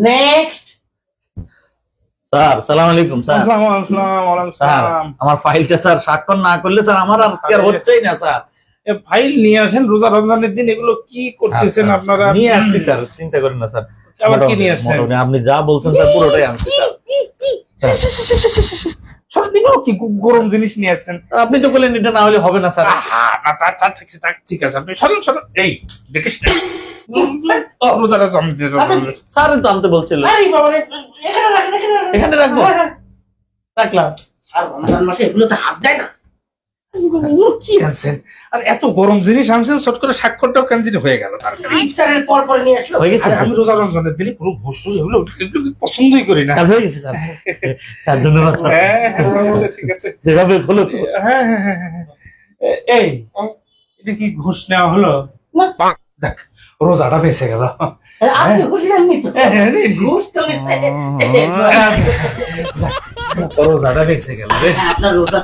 Next sir সালাম আলাইকুম sir sir আমার ফাইলটা স্যার স্বাক্ষর না করলে স্যার আমার আর হচ্ছেই না স্যার ফাইল নিয়ে আসেন রোজা রমজানের দিন এগুলো কি করতেছেন আপনারা নিয়ে আসছি স্যার চিন্তা করেন না স্যার আবার কি নিয়ে আসছেন? আপনি যা বলছেন স্যার পুরোটাই আনছি স্যার সরদিনও কি গরম জিনিস নিয়ে আসছেন আপনি তো বললেন এটা না হলে হবে না স্যার ঠিক আছে, ঠিক আছে আপনি সরেন সরেন এই দেখিস না। রোজাটা জম দিয়ে জম দিয়ে। স্যার তো আনতে বলছিল। বাবা এখানে রাখ এখানে রাখ। এখানে রাখব? রাখলাম। আর রমজান মাসে এগুলো তো হাত দেয় না। কি? আনছেন আর এত গরম জিনিস আনছেন শর্ট করে স্বাক্ষরটাও কেন হয়ে গেল ইফতারের পর পরে নিয়ে আসলো। হয়ে গেছে আমি রোজা রমজানের দিনে পুরো ভস্য এগুলো এগুলো পছন্দই করি না। কাজ হয়ে গেছে স্যার স্যার ধন্যবাদ স্যার। হ্যাঁ, হ্যাঁ, ঠিক আছে। যেভাবে হলো তো। হ্যাঁ হ্যাঁ হ্যাঁ, হ্যাঁ। এই। এটা কি ঘুষ নেওয়া হলো? না। দেখ রোজাটা বেঁচে গেল। হ্যাঁ, হ্যাঁ, নিচ্ছে। রোজাটা বেঁচে গেল রে। আপনার রোজা